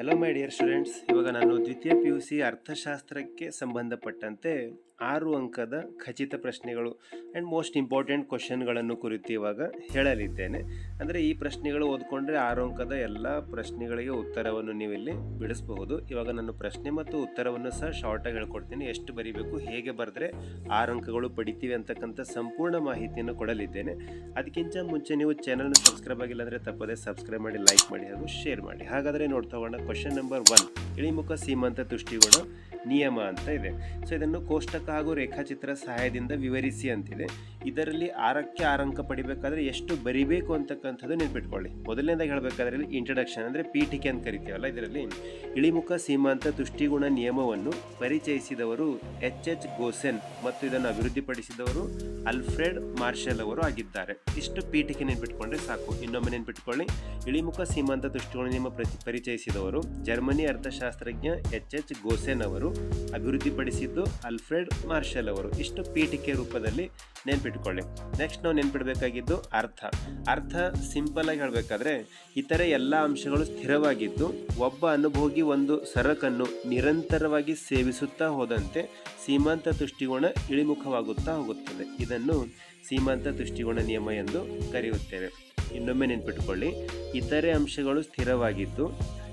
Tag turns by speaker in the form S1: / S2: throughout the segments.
S1: Hello my dear students ಇವಾಗ ನಾನು ದ್ವಿತೀಯ ಪಿ ಯು ಸಿ ಅರ್ಥಶಾಸ್ತ್ರಕ್ಕೆ ಸಂಬಂಧಪಟ್ಟಂತೆ ಆರು ಅಂಕದ ಖಚಿತ ಪ್ರಶ್ನೆಗಳು ಆ್ಯಂಡ್ ಮೋಸ್ಟ್ ಇಂಪಾರ್ಟೆಂಟ್ ಕ್ವಶನ್ಗಳನ್ನು ಕುರಿತು ಇವಾಗ ಹೇಳಲಿದ್ದೇನೆ. ಅಂದರೆ ಈ ಪ್ರಶ್ನೆಗಳು ಓದ್ಕೊಂಡ್ರೆ ಆರು ಅಂಕದ ಎಲ್ಲ ಪ್ರಶ್ನೆಗಳಿಗೆ ಉತ್ತರವನ್ನು ನೀವಿಲ್ಲಿ ಬಿಡಿಸಬಹುದು. ಇವಾಗ ನಾನು ಪ್ರಶ್ನೆ ಮತ್ತು ಉತ್ತರವನ್ನು ಸಹ ಶಾರ್ಟಾಗಿ ಹೇಳ್ಕೊಡ್ತೀನಿ. ಎಷ್ಟು ಬರೀಬೇಕು, ಹೇಗೆ ಬರೆದ್ರೆ ಆರು ಅಂಕಗಳು ಪಡಿತೀವಿ ಅಂತಕ್ಕಂಥ ಸಂಪೂರ್ಣ ಮಾಹಿತಿಯನ್ನು ಕೊಡಲಿದ್ದೇನೆ. ಅದಕ್ಕಿಂತ ಮುಂಚೆ ನೀವು ಚಾನಲ್ನ ಸಬ್ಸ್ಕ್ರೈಬ್ ಆಗಿಲ್ಲ ಅಂದರೆ ತಪ್ಪದೆ ಸಬ್ಸ್ಕ್ರೈಬ್ ಮಾಡಿ ಲೈಕ್ ಮಾಡಿ ಹಾಗೂ ಶೇರ್ ಮಾಡಿ. ಹಾಗಾದರೆ ನೋಡ್ತಾ ಹೋಗೋಣ. ಕ್ವಶನ್ ನಂಬರ್ ಒನ್ ಇಳಿಮುಖ ಸೀಮಂತ ತುಷ್ಟಿಗುಣ ನಿಯಮ ಅಂತ ಇದೆ. ಸೊ ಇದನ್ನು ಕೋಷ್ಟಕ ಹಾಗೂ ರೇಖಾಚಿತ್ರ ಸಹಾಯದಿಂದ ವಿವರಿಸಿ ಅಂತಿದೆ. ಇದರಲ್ಲಿ ಆರಕ್ಕೆ ಆರಂಕ ಪಡಿಬೇಕಾದ್ರೆ ಎಷ್ಟು ಬರಿಬೇಕು ಅಂತಕ್ಕಂಥದ್ದು ನೆನ್ಪಿಟ್ಕೊಳ್ಳಿ. ಮೊದಲನೇದಾಗಿ ಹೇಳಬೇಕಾದ್ರೆ ಇಂಟ್ರಡಕ್ಷನ್ ಅಂದರೆ ಪೀಠಿಕೆ ಅಂತ ಕರಿತೀವಲ್ಲ, ಇದರಲ್ಲಿ ಇಳಿಮುಖ ಸೀಮಾಂತ ದೃಷ್ಟಿಗುಣ ನಿಯಮವನ್ನು ಪರಿಚಯಿಸಿದವರು ಎಚ್. ಎಚ್. ಗೋಸೆನ್ ಮತ್ತು ಇದನ್ನು ಅಭಿವೃದ್ಧಿಪಡಿಸಿದವರು ಅಲ್ಫ್ರೆಡ್ ಮಾರ್ಷಲ್ ಅವರು ಆಗಿದ್ದಾರೆ. ಇಷ್ಟು ಪೀಠಿಕೆ ನೆನ್ಪಿಟ್ಕೊಂಡ್ರೆ ಸಾಕು. ಇನ್ನೊಮ್ಮೆ ನೆನ್ಪಿಟ್ಕೊಳ್ಳಿ. ಇಳಿಮುಖ ಸೀಮಾಂತ ದೃಷ್ಟಿಗುಣ ನಿಯಮ ಪರಿಚಯಿಸಿದವರು ಜರ್ಮನಿ ಅರ್ಥಶಾಸ್ತ್ರಜ್ಞ ಎಚ್. ಎಚ್. ಗೋಸೆನ್ ಅವರು. ಅಭಿವೃದ್ಧಿಪಡಿಸಿದ್ದು ಅಲ್ಫ್ರೆಡ್ ಮಾರ್ಷಲ್ ಅವರು. ಇಷ್ಟು ಪೀಠಿಕೆ ರೂಪದಲ್ಲಿ ನೆನ್ಪಿಟ್ಕೊಳ್ಳಿ. ನೆಕ್ಸ್ಟ್ ನಾವು ನೆನ್ಪಿಡಬೇಕಾಗಿದ್ದು ಅರ್ಥ. ಅರ್ಥ ಸಿಂಪಲ್ ಆಗಿ ಹೇಳಬೇಕಾದ್ರೆ, ಇತರೆ ಎಲ್ಲ ಅಂಶಗಳು ಸ್ಥಿರವಾಗಿದ್ದು, ಒಬ್ಬ ಅನುಭೋಗಿ ಒಂದು ಸರಕನ್ನು ನಿರಂತರವಾಗಿ ಸೇವಿಸುತ್ತಾ ಹೋದಂತೆ ಸೀಮಾಂತ ತುಷ್ಟಿಗುಣ ಇಳಿಮುಖವಾಗುತ್ತಾ ಹೋಗುತ್ತದೆ. ಇದನ್ನು ಸೀಮಾಂತ ತುಷ್ಟಿಗುಣ ನಿಯಮ ಎಂದು ಕರೆಯುತ್ತೇವೆ. ಇನ್ನೊಮ್ಮೆ ನೆನ್ಪಿಟ್ಕೊಳ್ಳಿ. ಇತರೆ ಅಂಶಗಳು ಸ್ಥಿರವಾಗಿದ್ದು,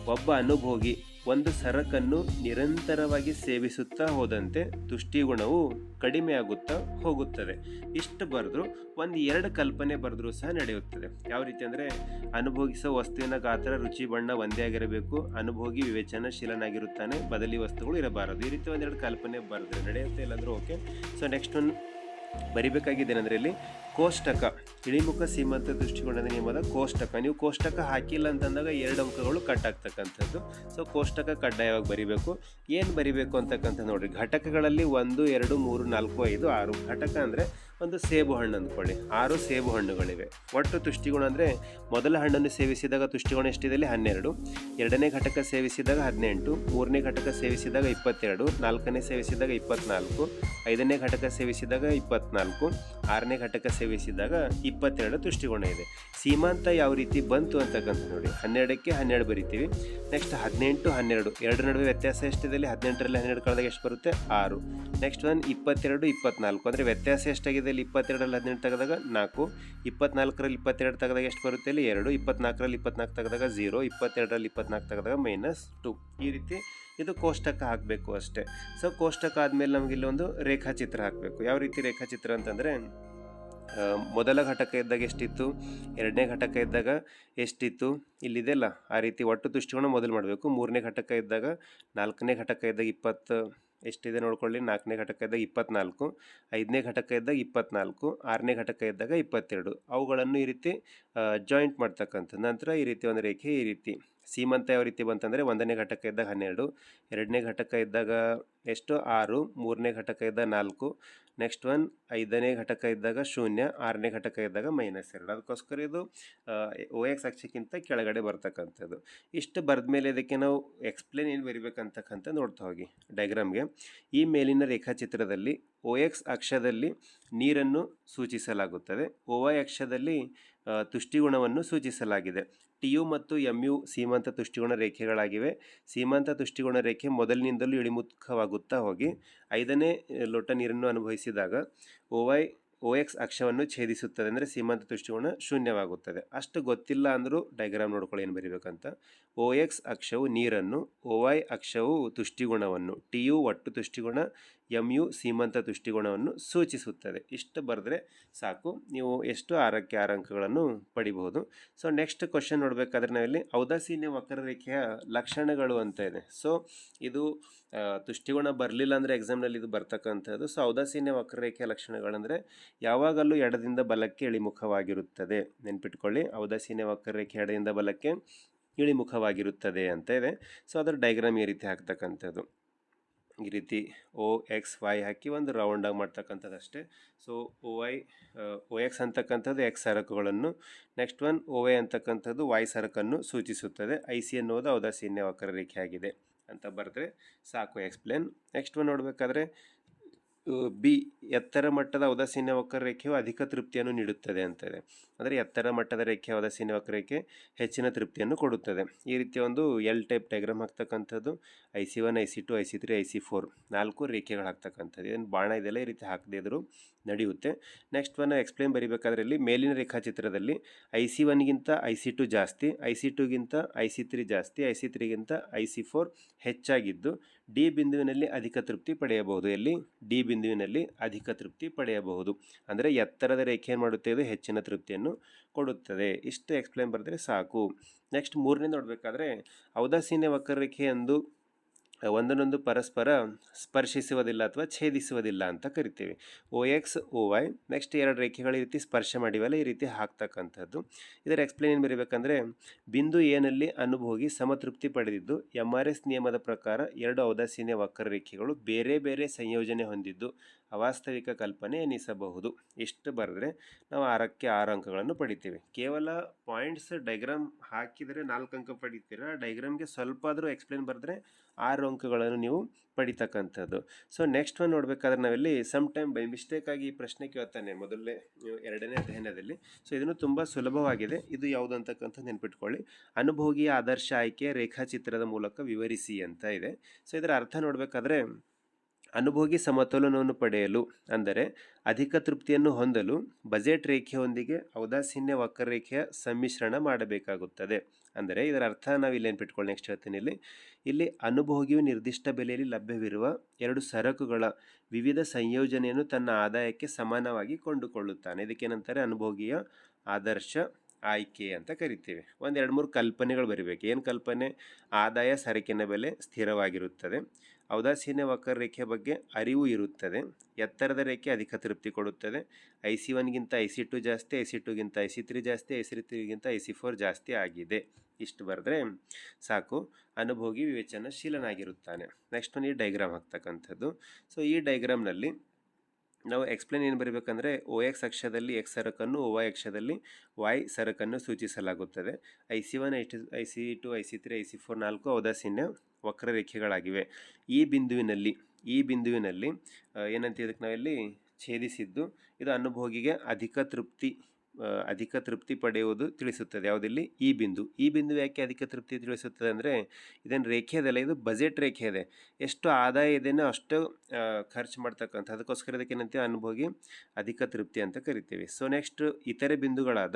S1: ಒಬ್ಬ ಅನುಭೋಗಿ ಒಂದು ಸರಕನ್ನು ನಿರಂತರವಾಗಿ ಸೇವಿಸುತ್ತಾ ಹೋದಂತೆ ತುಷ್ಟಿಗುಣವು ಕಡಿಮೆಯಾಗುತ್ತಾ ಹೋಗುತ್ತದೆ. ಇಷ್ಟು ಬರೆದ್ರು, ಒಂದು ಎರಡು ಕಲ್ಪನೆ ಬರೆದ್ರೂ ಸಹ ನಡೆಯುತ್ತದೆ. ಯಾವ ರೀತಿ ಅಂದರೆ ಅನುಭೋಗಿಸುವ ವಸ್ತುವಿನ ಗಾತ್ರ, ರುಚಿ, ಬಣ್ಣ ಒಂದೇ ಆಗಿರಬೇಕು, ಅನುಭೋಗಿ ವಿವೇಚನಾಶೀಲನಾಗಿರುತ್ತಾನೆ, ಬದಲಿ ವಸ್ತುಗಳು ಇರಬಾರದು. ಈ ರೀತಿ ಒಂದೆರಡು ಕಲ್ಪನೆ ಬರೆದ್ರೆ ನಡೆಯುತ್ತೆ ಇಲ್ಲಾಂದ್ರೆ ಓಕೆ ಸೊ ನೆಕ್ಸ್ಟ್ ಒಂದು ಬರಿಬೇಕಾಗಿದ್ದೇನೆಂದರೆ ಇಲ್ಲಿ ಕೋಷ್ಟಕ. ಇಳಿಮುಖ ಸೀಮಂತ ದೃಷ್ಟಿಕೋನದ ನಿಯಮದ ಕೋಷ್ಟಕ. ನೀವು ಕೋಷ್ಟಕ ಹಾಕಿಲ್ಲ ಅಂತಂದಾಗ ಎರಡು ಅಂಕಗಳು ಕಟ್ ಆಗ್ತಕ್ಕಂಥದ್ದು. ಸೊ ಕೋಷ್ಟಕ ಕಡ್ಡಾಯವಾಗಿ ಬರಿಬೇಕು. ಏನು ಬರಿಬೇಕು ಅಂತಕ್ಕಂಥ ನೋಡ್ರಿ. ಘಟಕಗಳಲ್ಲಿ ಒಂದು, ಎರಡು, ಮೂರು, ನಾಲ್ಕು, ಐದು, ಆರು. ಘಟಕ ಅಂದರೆ ಒಂದು ಸೇಬು ಹಣ್ಣು ಅಂದ್ಕೊಳ್ಳಿ. ಆರು ಸೇಬು ಹಣ್ಣುಗಳಿವೆ. ಒಟ್ಟು ತುಷ್ಟಿಗುಣ ಅಂದರೆ ಮೊದಲ ಹಣ್ಣನ್ನು ಸೇವಿಸಿದಾಗ ತುಷ್ಟಿಗುಣ ಎಷ್ಟಿದೆ? ಹನ್ನೆರಡು. ಎರಡನೇ ಘಟಕ ಸೇವಿಸಿದಾಗ ಹದಿನೆಂಟು. ಮೂರನೇ ಘಟಕ ಸೇವಿಸಿದಾಗ ಇಪ್ಪತ್ತೆರಡು. ನಾಲ್ಕನೇ ಸೇವಿಸಿದಾಗ ಇಪ್ಪತ್ನಾಲ್ಕು. ಐದನೇ ಘಟಕ ಸೇವಿಸಿದಾಗ ಇಪ್ಪತ್ನಾಲ್ಕು. ಆರನೇ ಘಟಕ ಸೇವಿಸಿದಾಗ ಇಪ್ಪತ್ತೆರಡು ತುಷ್ಟಿಗುಣ ಇದೆ. ಸೀಮಾಂತ ಯಾವ ರೀತಿ ಬಂತು ಅಂತಕ್ಕಂಥ ನೋಡಿ. ಹನ್ನೆರಡಕ್ಕೆ ಹನ್ನೆರಡು ಬರಿತೀವಿ. ನೆಕ್ಸ್ಟ್ ಹದಿನೆಂಟು, ಹನ್ನೆರಡು. ಎರಡು ನಡುವೆ ವ್ಯತ್ಯಾಸ ಎಷ್ಟಿದೆ? ಹದಿನೆಂಟರಲ್ಲಿ ಹನ್ನೆರಡು ಕಳೆದಾಗ ಎಷ್ಟು ಬರುತ್ತೆ? ಆರು. ನೆಕ್ಸ್ಟ್ ಒಂದು ಇಪ್ಪತ್ತೆರಡು, ಇಪ್ಪತ್ನಾಲ್ಕು. ಅಂದರೆ ವ್ಯತ್ಯಾಸ ಎಷ್ಟಾಗಿದೆ ಇಲ್ಲಿ? ಇಪ್ಪತ್ತೆರಡರಲ್ಲಿ ಹದಿನೆಂಟು ತೆಗೆದಾಗ ನಾಲ್ಕು. ಇಪ್ಪತ್ನಾಲ್ಕರಲ್ಲಿ ಇಪ್ಪತ್ತೆರಡು ತೆಗೆದಾಗ ಎಷ್ಟು ಬರುತ್ತೆ ಇಲ್ಲಿ? ಎರಡು. ಇಪ್ಪತ್ನಾಲ್ಕರಲ್ಲಿ ಇಪ್ಪತ್ನಾಲ್ಕು ತೆಗೆದಾಗ ಝೀರೋ ಇಪ್ಪತ್ತೆರಡರಲ್ಲಿ ಇಪ್ಪತ್ನಾಲ್ಕು ತೆಗೆದಾಗ ಮೈನಸ್ ಟು. ಈ ರೀತಿ ಇದು ಕೋಷ್ಟಕ ಹಾಕಬೇಕು ಅಷ್ಟೇ. ಸೊ ಕೋಷ್ಟಕ ಆದಮೇಲೆ ನಮಗೆ ಇಲ್ಲಿ ಒಂದು ರೇಖಾಚಿತ್ರ ಹಾಕಬೇಕು. ಯಾವ ರೀತಿ ರೇಖಾಚಿತ್ರ ಅಂತಂದರೆ ಮೊದಲ ಘಟಕ ಇದ್ದಾಗ ಎಷ್ಟಿತ್ತು ಎರಡನೇ ಘಟಕ ಇದ್ದಾಗ ಎಷ್ಟಿತ್ತು ಇಲ್ಲಿದೆಲ್ಲ ಆ ರೀತಿ ಒಟ್ಟು ದೃಷ್ಟಿಕೋನ ಮೊದಲು ಮಾಡಬೇಕು ಮೂರನೇ ಘಟಕ ಇದ್ದಾಗ ನಾಲ್ಕನೇ ಘಟಕ ಇದ್ದಾಗ ಇಪ್ಪತ್ತು ಎಷ್ಟಿದೆ ನೋಡ್ಕೊಳ್ಳಿ ನಾಲ್ಕನೇ ಘಟಕ ಇದ್ದಾಗ ಇಪ್ಪತ್ನಾಲ್ಕು ಐದನೇ ಘಟಕ ಇದ್ದಾಗ ಇಪ್ಪತ್ನಾಲ್ಕು ಆರನೇ ಘಟಕ ಇದ್ದಾಗ ಇಪ್ಪತ್ತೆರಡು ಅವುಗಳನ್ನು ಈ ರೀತಿ ಜಾಯಿಂಟ್ ಮಾಡ್ತಕ್ಕಂಥದ್ದು ನಂತರ ಈ ರೀತಿ ಒಂದು ರೇಖೆ ಈ ರೀತಿ ಸೀಮಂತ ಯಾವ ರೀತಿ ಬಂತಂದರೆ ಒಂದನೇ ಘಟಕ ಇದ್ದಾಗ ಹನ್ನೆರಡು ಎರಡನೇ ಘಟಕ ಇದ್ದಾಗ ಎಷ್ಟು ಆರು ಮೂರನೇ ಘಟಕ ಇದ್ದಾಗ ನಾಲ್ಕು ನೆಕ್ಸ್ಟ್ ಒನ್ ಐದನೇ ಘಟಕ ಇದ್ದಾಗ ಶೂನ್ಯ, ಆರನೇ ಘಟಕ ಇದ್ದಾಗ ಮೈನಸ್ ಎರಡು. ಅದಕ್ಕೋಸ್ಕರ ಇದು ಓ ಎಕ್ಸ್ ಅಕ್ಷಕ್ಕಿಂತ ಕೆಳಗಡೆ ಬರ್ತಕ್ಕಂಥದ್ದು. ಇಷ್ಟು ಬರೆದ ಮೇಲೆ ಇದಕ್ಕೆ ನಾವು ಎಕ್ಸ್ಪ್ಲೇನ್ ಏನು ಬರಿಬೇಕಂತಕ್ಕಂಥ ನೋಡ್ತಾ ಹೋಗಿ ಡೈಗ್ರಾಮ್ಗೆ ಈ ಮೇಲಿನ ರೇಖಾಚಿತ್ರದಲ್ಲಿ ಓ ಎಕ್ಸ್ ಅಕ್ಷದಲ್ಲಿ ನೀರನ್ನು ಸೂಚಿಸಲಾಗುತ್ತದೆ. ಓ ವೈ ಅಕ್ಷದಲ್ಲಿ ತುಷ್ಟಿಗುಣವನ್ನು ಸೂಚಿಸಲಾಗಿದೆ. ಟಿ ಯು ಮತ್ತು ಎಂ ಯು ಸೀಮಾಂತ ತುಷ್ಟಿಗುಣ ರೇಖೆಗಳಾಗಿವೆ. ಸೀಮಾಂತ ತುಷ್ಟಿಗುಣ ರೇಖೆ ಮೊದಲಿನಿಂದಲೂ ಇಳಿಮುಖವಾಗುತ್ತಾ ಹೋಗಿ, ಐದನೇ ಲೋಟ ನೀರನ್ನು ಅನುಭವಿಸಿದಾಗ ಓ ವೈ ಓ ಎಕ್ಸ್ ಅಕ್ಷವನ್ನು ಛೇದಿಸುತ್ತದೆ ಅಂದರೆ ಸೀಮಾಂತ ತುಷ್ಟಿಗುಣ ಶೂನ್ಯವಾಗುತ್ತದೆ. ಅಷ್ಟು ಗೊತ್ತಿಲ್ಲ ಅಂದರೂ ಡೈಗ್ರಾಮ್ ನೋಡ್ಕೊಳ್ಳಿ ಏನು ಬರೀಬೇಕಂತ. ಓ ಎಕ್ಸ್ ಅಕ್ಷವು ನೀರನ್ನು ಓ ವೈ ಅಕ್ಷವು ತುಷ್ಟಿಗುಣವನ್ನು ಟಿ ಯು ಒಟ್ಟು ತುಷ್ಟಿಗುಣ ಎಂ ಯು ಸೀಮಂತ ತುಷ್ಟಿಗುಣವನ್ನು ಸೂಚಿಸುತ್ತದೆ. ಇಷ್ಟು ಬರೆದ್ರೆ ಸಾಕು. ನೀವು ಎಷ್ಟು ಆರಕ್ಕೆ ಆರು ಅಂಕಗಳನ್ನು ಪಡಿಬಹುದು. ಸೊ ನೆಕ್ಸ್ಟ್ ಕ್ವಶನ್ ನೋಡಬೇಕಾದ್ರೆ ನಾವಿಲ್ಲಿ ಔದಾಸೀನ್ಯ ವಕ್ರರೇಖೆಯ ಲಕ್ಷಣಗಳು ಅಂತ ಇದೆ. ಸೊ ಇದು ತುಷ್ಟಿಗುಣ ಬರಲಿಲ್ಲ ಅಂದರೆ ಎಕ್ಸಾಮ್ನಲ್ಲಿ ಇದು ಬರ್ತಕ್ಕಂಥದ್ದು. ಸೊ ಔದಾಸೀನ್ಯ ವಕ್ರರೇಖೆಯ ಲಕ್ಷಣಗಳಂದರೆ ಯಾವಾಗಲೂ ಎಡದಿಂದ ಬಲಕ್ಕೆ ಇಳಿಮುಖವಾಗಿರುತ್ತದೆ. ನೆನ್ಪಿಟ್ಕೊಳ್ಳಿ. ಔದಾಸೀನ್ಯ ವಕ್ರರೇಖೆ ಎಡದಿಂದ ಬಲಕ್ಕೆ ಇಳಿಮುಖವಾಗಿರುತ್ತದೆ ಅಂತ ಇದೆ. ಸೊ ಅದರ ಡೈಗ್ರಾಮ್ ಈ ರೀತಿ ಹಾಕ್ತಕ್ಕಂಥದ್ದು. ಈ ರೀತಿ ಓ ಎಕ್ಸ್ ವೈ ಹಾಕಿ ಒಂದು ರೌಂಡಾಗಿ ಮಾಡ್ತಕ್ಕಂಥದ್ದು ಅಷ್ಟೇ so O Y O X ಅಂತಕ್ಕಂಥದ್ದು ಎಕ್ಸ್ ಸರಕುಗಳನ್ನು ನೆಕ್ಸ್ಟ್ ಒನ್ ಓ ವೈ ಅಂತಕ್ಕಂಥದ್ದು ವೈ ಸರಕನ್ನು ಸೂಚಿಸುತ್ತದೆ. ಐ ಸಿ ಅನ್ನೋದು ಔದಾಸೀನ್ಯ ವಕ್ರರೇಖೆ ಆಗಿದೆ ಅಂತ ಬರೆದ್ರೆ ಸಾಕು ಎಕ್ಸ್ಪ್ಲೇನ್ ನೆಕ್ಸ್ಟ್ ಒನ್ ನೋಡಬೇಕಾದ್ರೆ ಬಿ ಎತ್ತರ ಮಟ್ಟದ ಔದಾಸೀನ್ಯ ವಕ್ರರೇಖೆಯು ಅಧಿಕ ತೃಪ್ತಿಯನ್ನು ನೀಡುತ್ತದೆ ಅಂತಿದೆ ಅಂದರೆ ಎತ್ತರ ಮಟ್ಟದ ರೇಖೆಯ ಔದಾಸೀನ್ಯ ವಕ್ರರೇಖೆ ಹೆಚ್ಚಿನ ತೃಪ್ತಿಯನ್ನು ಕೊಡುತ್ತದೆ ಈ ರೀತಿಯ ಒಂದು L type diagram ಹಾಕ್ತಕ್ಕಂಥದ್ದು I C one I C two I C three I C four ನಾಲ್ಕು ರೇಖೆಗಳು ಹಾಕ್ತಕ್ಕಂಥದ್ದು ಏನು ಬಾಣ ಇದೆಲ್ಲ ಈ ರೀತಿ ಹಾಕದೇ ಇದ್ದರೂ ನಡೆಯುತ್ತೆ ನೆಕ್ಸ್ಟ್ ಒನ್ ಎಕ್ಸ್ಪ್ಲೇನ್ ಬರೀಬೇಕಾದ್ರೆ ಇಲ್ಲಿ ಮೇಲಿನ ರೇಖಾಚಿತ್ರದಲ್ಲಿ ಐ ಸಿ ಒನ್ಗಿಂತ ಐ ಸಿ ಟು ಜಾಸ್ತಿ ಐ ಸಿ ಟುಗಿಂತ ಐ ಸಿ ತ್ರೀ ಜಾಸ್ತಿ ಐ ಸಿ ತ್ರೀಗಿಂತ ಐ ಸಿ ಫೋರ್ ಹೆಚ್ಚಾಗಿದ್ದು ಡಿ ಬಿಂದುವಿನಲ್ಲಿ ಅಧಿಕ ತೃಪ್ತಿ ಪಡೆಯಬಹುದು. ಎಲ್ಲಿ? ಡಿ ಬಿಂದುವಿನಲ್ಲಿ ಅಧಿಕ ತೃಪ್ತಿ ಪಡೆಯಬಹುದು. ಅಂದರೆ ಎತ್ತರದ ರೇಖೆ ಏನು ಮಾಡುತ್ತೆ? ಇದು ಹೆಚ್ಚಿನ ತೃಪ್ತಿಯನ್ನು ಕೊಡುತ್ತದೆ. ಇಷ್ಟು ಎಕ್ಸ್ಪ್ಲೇನ್ ಬರೆದರೆ ಸಾಕು. ನೆಕ್ಸ್ಟ್ ಮೂರನೇ ನೋಡಬೇಕಾದ್ರೆ ಔದಾಸೀನ್ಯ ವಕ್ರರೇಖೆ ಎಂದು ಒಂದನ್ನೊಂದು ಪರಸ್ಪರ ಸ್ಪರ್ಶಿಸುವುದಿಲ್ಲ ಅಥವಾ ಛೇದಿಸುವುದಿಲ್ಲ ಅಂತ ಕರಿತೀವಿ. O X O Y next ಎರಡು ರೇಖೆಗಳು ಈ ರೀತಿ ಸ್ಪರ್ಶ ಮಾಡಿವಲ್ಲ ಈ ರೀತಿ ಹಾಕ್ತಕ್ಕಂಥದ್ದು. ಇದರ ಎಕ್ಸ್ಪ್ಲೇನ್ ಏನು ಬರೀಬೇಕಂದ್ರೆ, ಬಿಂದು ಎನಲ್ಲಿ ಅನುಭೋಗಿ ಸಮತೃಪ್ತಿ ಪಡೆದಿದ್ದು ಎಂ ಆರ್ ಎಸ್ ನಿಯಮದ ಪ್ರಕಾರ ಎರಡು ಔದಾಸೀನ್ಯ ವಕ್ರರೇಖೆಗಳು ಬೇರೆ ಬೇರೆ ಸಂಯೋಜನೆ ಹೊಂದಿದ್ದು ಅವಾಸ್ತವಿಕ ಕಲ್ಪನೆ ಎನಿಸಬಹುದು. ಇಷ್ಟು ಬರೆದ್ರೆ ನಾವು ಆರಕ್ಕೆ ಆರು ಅಂಕಗಳನ್ನು ಪಡಿತೀವಿ. ಕೇವಲ ಪಾಯಿಂಟ್ಸ್ ಡೈಗ್ರಾಮ್ ಹಾಕಿದರೆ ನಾಲ್ಕು ಅಂಕ ಪಡಿತೀರ? ಡೈಗ್ರಾಮ್ಗೆ ಸ್ವಲ್ಪ ಆದರೂ ಎಕ್ಸ್ಪ್ಲೇನ್ ಬರೆದ್ರೆ ಆರು ಅಂಕಗಳನ್ನು ನೀವು ಪಡಿತಕ್ಕಂಥದ್ದು. ಸೊ ನೆಕ್ಸ್ಟ್ ಒನ್ ನೋಡಬೇಕಾದ್ರೆ ನಾವಿಲ್ಲಿ ಸಮ್ ಟೈಮ್ ಬೈ ಮಿಸ್ಟೇಕ್ ಆಗಿ ಈ ಪ್ರಶ್ನೆ ಕೇಳ್ತಾನೆ ಮೊದಲನೇ, ಎರಡನೇ ಅಧ್ಯಯನದಲ್ಲಿ. ಸೊ ಇದನ್ನು ತುಂಬ ಸುಲಭವಾಗಿದೆ. ಇದು ಯಾವುದು ಅಂತಕ್ಕಂಥ ನೆನ್ಪಿಟ್ಕೊಳ್ಳಿ. ಅನುಭೋಗಿಯ ಆದರ್ಶ ಆಯ್ಕೆ ರೇಖಾಚಿತ್ರದ ಮೂಲಕ ವಿವರಿಸಿ ಅಂತ ಇದೆ. ಸೊ ಇದರ ಅರ್ಥ ನೋಡಬೇಕಾದ್ರೆ ಅನುಭೋಗಿ ಸಮತೋಲನವನ್ನು ಪಡೆಯಲು, ಅಂದರೆ ಅಧಿಕ ತೃಪ್ತಿಯನ್ನು ಹೊಂದಲು ಬಜೆಟ್ ರೇಖೆಯೊಂದಿಗೆ ಔದಾಸೀನ್ಯ ವಕ್ರರೇಖೆಯ ಸಮ್ಮಿಶ್ರಣ ಮಾಡಬೇಕಾಗುತ್ತದೆ. ಅಂದರೆ ಇದರ ಅರ್ಥ ನಾವು ಇಲ್ಲೇನು ಪಿಟ್ಕೊಳ್ಳಿ ನೆಕ್ಸ್ಟ್ ಹೇಳ್ತೀನಿ ಇಲ್ಲಿ ಇಲ್ಲಿ ಅನುಭೋಗಿಯು ನಿರ್ದಿಷ್ಟ ಬೆಲೆಯಲ್ಲಿ ಲಭ್ಯವಿರುವ ಎರಡು ಸರಕುಗಳ ವಿವಿಧ ಸಂಯೋಜನೆಯನ್ನು ತನ್ನ ಆದಾಯಕ್ಕೆ ಸಮಾನವಾಗಿ ಕೊಂಡುಕೊಳ್ಳುತ್ತಾನೆ. ಇದಕ್ಕೇನಂತಾರೆ? ಅನುಭೋಗಿಯ ಆದರ್ಶ ಆಯ್ಕೆ ಅಂತ ಕರಿತೀವಿ. ಒಂದು ಎರಡು ಮೂರು ಕಲ್ಪನೆಗಳು ಬರಿಬೇಕು. ಏನು ಕಲ್ಪನೆ? ಆದಾಯ, ಸರಕಿನ ಬೆಲೆ ಸ್ಥಿರವಾಗಿರುತ್ತದೆ. ಔದಾಸೀನ್ಯ ವಕ್ರರೇಖೆ ಬಗ್ಗೆ ಅರಿವು ಇರುತ್ತದೆ ಎತ್ತರದ ರೇಖೆ ಅಧಿಕ ತೃಪ್ತಿ ಕೊಡುತ್ತದೆ ಐ ಸಿ ಒನ್ಗಿಂತ ಐ ಸಿ ಟು ಜಾಸ್ತಿ ಐ ಸಿ ಟುಗಿಂತ ಐ ಸಿ ತ್ರೀ ಜಾಸ್ತಿ ಐ ಸಿ ತ್ರೀಗಿಂತ ಐ ಸಿ ಫೋರ್ ಜಾಸ್ತಿ ಆಗಿದೆ ಇಷ್ಟು ಬರೆದ್ರೆ ಸಾಕು ಅನುಭೋಗಿ ವಿವೇಚನಶೀಲನಾಗಿರುತ್ತಾನೆ ನೆಕ್ಸ್ಟ್ ಒಂದು ಈ ಡೈಗ್ರಾಮ್ ಹಾಕ್ತಕ್ಕಂಥದ್ದು ಸೊ ಈ ಡೈಗ್ರಾಮ್ನಲ್ಲಿ ನಾವು ಎಕ್ಸ್ಪ್ಲೇನ್ ಏನು ಬರೀಬೇಕಂದ್ರೆ ಓ ಎಕ್ಸ್ ಅಕ್ಷದಲ್ಲಿ ಎಕ್ಸ್ ಸರಕನ್ನು ಓ ವೈ ಅಕ್ಷದಲ್ಲಿ ವೈ ಸರಕನ್ನು ಸೂಚಿಸಲಾಗುತ್ತದೆ I C one I two I C two I C three I C four ನಾಲ್ಕು ಔದಾಸೀನ್ಯ ವಕ್ರರೇಖೆಗಳಾಗಿವೆ. ಈ ಬಿಂದುವಿನಲ್ಲಿ ಈ ಬಿಂದುವಿನಲ್ಲಿ ಏನಂತ ಇದಕ್ಕೆ ನಾವಿಲ್ಲಿ ಛೇದಿಸಿದ್ದು, ಇದು ಅನುಭೋಗಿಗೆ ಅಧಿಕ ತೃಪ್ತಿ ಅಧಿಕ ತೃಪ್ತಿ ಪಡೆಯುವುದು ತಿಳಿಸುತ್ತದೆ. ಯಾವುದಿಲ್ಲಿ? ಈ ಬಿಂದು. ಈ ಬಿಂದು ಯಾಕೆ ಅಧಿಕ ತೃಪ್ತಿ ತಿಳಿಸುತ್ತದೆ ಅಂದರೆ, ಇದೇನು ರೇಖೆ ಅದಲ್ಲ ಇದು ಬಜೆಟ್ ರೇಖೆ ಇದೆ. ಎಷ್ಟು ಆದಾಯ ಇದೆಯೋ ಅಷ್ಟು ಖರ್ಚು ಮಾಡ್ತಕ್ಕಂಥ, ಅದಕ್ಕೋಸ್ಕರ ಇದಕ್ಕೆ ಏನಂತೀವಿ? ಅನುಭೋಗಿ ಅಧಿಕ ತೃಪ್ತಿ ಅಂತ ಕರಿತೀವಿ. ಸೊ ನೆಕ್ಸ್ಟ್ ಇತರೆ ಬಿಂದುಗಳಾದ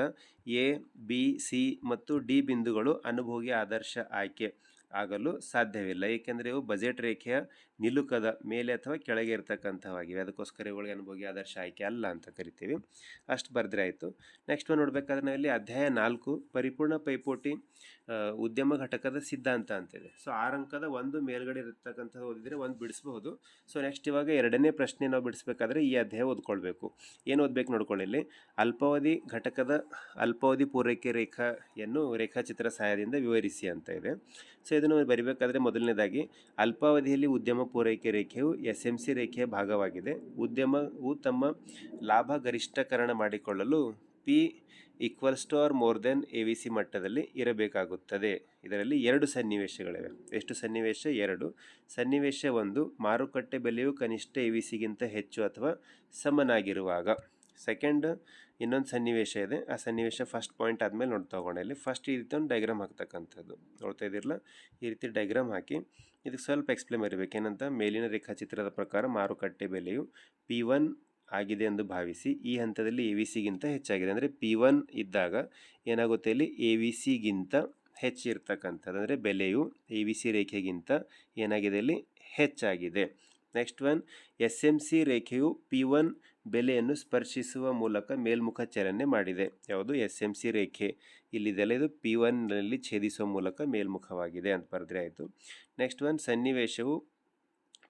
S1: ಎ ಬಿ ಸಿ ಮತ್ತು ಡಿ ಬಿಂದುಗಳು ಅನುಭೋಗಿ ಆದರ್ಶ ಆಯ್ಕೆ. ಆಗಲು ಸಾಧ್ಯವಿಲ್ಲ. ಏಕೆಂದರೆ ಇವು ಬಜೆಟ್ ರೇಖೆಯ ನಿಲುಕದ ಮೇಲೆ ಅಥವಾ ಕೆಳಗೆ ಇರ್ತಕ್ಕಂಥವಾಗಿವೆ ಅದಕ್ಕೋಸ್ಕರ ಇವುಗಳಿಗೆ ಅನುಭೋಗಿ ಆದರ್ಶ ಆಯ್ಕೆ ಅಲ್ಲ ಅಂತ ಕರಿತೀವಿ. ಅಷ್ಟು ಬರೆದ್ರೆ ಆಯಿತು. ನೆಕ್ಸ್ಟ್ ಒಂದು ನೋಡಬೇಕಾದ್ರೆ ನಾವಿಲ್ಲಿ ಅಧ್ಯಾಯ ನಾಲ್ಕು, ಪರಿಪೂರ್ಣ ಪೈಪೋಟಿ ಉದ್ಯಮ ಘಟಕದ ಸಿದ್ಧಾಂತ ಅಂತಿದೆ. ಸೊ ಆರು ಅಂಕದ ಒಂದು ಮೇಲ್ಗಡೆ ಇರತಕ್ಕಂಥದ್ದು ಓದಿದರೆ ಒಂದು ಬಿಡಿಸ್ಬಹುದು. ಸೊ ನೆಕ್ಸ್ಟ್ ಇವಾಗ ಎರಡನೇ ಪ್ರಶ್ನೆ ನಾವು ಬಿಡಿಸ್ಬೇಕಾದ್ರೆ ಈ ಅಧ್ಯಾಯ ಓದ್ಕೊಳ್ಬೇಕು. ಏನು ಓದ್ಬೇಕು ನೋಡ್ಕೊಳ್ಳಿ ಅಲ್ಪಾವಧಿ ಘಟಕದ ಅಲ್ಪಾವಧಿ ಪೂರೈಕೆ ರೇಖೆಯನ್ನು ರೇಖಾಚಿತ್ರ ಸಹಾಯದಿಂದ ವಿವರಿಸಿ ಅಂತ ಇದೆ. ಸೊ ಇದನ್ನು ಬರಿಬೇಕಾದ್ರೆ ಮೊದಲನೇದಾಗಿ ಅಲ್ಪಾವಧಿಯಲ್ಲಿ ಉದ್ಯಮ ಪೂರೈಕೆ ರೇಖೆಯು ಎಸ್ ಎಂ ಸಿ ರೇಖೆಯ ಭಾಗವಾಗಿದೆ. ಉದ್ಯಮವು ತಮ್ಮ ಲಾಭ ಗರಿಷ್ಠಕರಣ ಮಾಡಿಕೊಳ್ಳಲು P equals to more than A V C ಮಟ್ಟದಲ್ಲಿ ಇರಬೇಕಾಗುತ್ತದೆ. ಇದರಲ್ಲಿ ಎರಡು ಸನ್ನಿವೇಶಗಳಿವೆ. ಎಷ್ಟು ಸನ್ನಿವೇಶ? ಎರಡು. ಸನ್ನಿವೇಶ ಒಂದು ಮಾರುಕಟ್ಟೆ ಬೆಲೆಯು ಕನಿಷ್ಠ ಎ ವಿ ಸಿಗಿಂತ ಹೆಚ್ಚು ಅಥವಾ ಸಮನಾಗಿರುವಾಗ. ಸೆಕೆಂಡ್ ಇನ್ನೊಂದು ಸನ್ನಿವೇಶ ಇದೆ. ಆ ಸನ್ನಿವೇಶ ಫಸ್ಟ್ ಪಾಯಿಂಟ್ ಆದಮೇಲೆ ನೋಡಿ ತೊಗೊಂಡೆ. ಇಲ್ಲಿ ಫಸ್ಟ್ ಈ ರೀತಿ ಒಂದು ಡೈಗ್ರಾಮ್ ಹಾಕ್ತಕ್ಕಂಥದ್ದು. ನೋಡ್ತಾ ಇದ್ದಿರಲ್ಲ? ಈ ರೀತಿ ಡೈಗ್ರಾಮ್ ಹಾಕಿ ಇದಕ್ಕೆ ಸ್ವಲ್ಪ ಎಕ್ಸ್ಪ್ಲೇನ್ ಇರಬೇಕು ಏನಂತ? ಮೇಲಿನ ರೇಖಾಚಿತ್ರದ ಪ್ರಕಾರ ಮಾರುಕಟ್ಟೆ ಬೆಲೆಯು ಪಿ ಆಗಿದೆ ಎಂದು ಭಾವಿಸಿ ಈ ಹಂತದಲ್ಲಿ ಎ ವಿ ಹೆಚ್ಚಾಗಿದೆ. ಅಂದರೆ ಪಿ ಇದ್ದಾಗ ಏನಾಗುತ್ತೆ? ಇಲ್ಲಿ ಎ ವಿ ಸಿಗಿಂತ ಹೆಚ್ಚಿರ್ತಕ್ಕಂಥದ್ದು. ಅಂದರೆ ಬೆಲೆಯು ಎ ರೇಖೆಗಿಂತ ಏನಾಗಿದೆ? ಇಲ್ಲಿ ಹೆಚ್ಚಾಗಿದೆ. Next one S M C ರೇಖೆಯು ಪಿ ಬೆಲೆಯನ್ನು ಸ್ಪರ್ಶಿಸುವ ಮೂಲಕ ಮೇಲ್ಮುಖ ಚಲನೆ ಮಾಡಿದೆ. ಯಾವುದು? ಎಸ್ ಎಂ ಸಿ ರೇಖೆ. ಇಲ್ಲಿದೆಲ್ಲ ಇದು ಪಿ ಒನ್ನಲ್ಲಿ ಛೇದಿಸುವ ಮೂಲಕ ಮೇಲ್ಮುಖವಾಗಿದೆ ಅಂತ ಬರೆದ್ರೆ ಆಯಿತು. ನೆಕ್ಸ್ಟ್ ಒನ್ ಸನ್ನಿವೇಶವು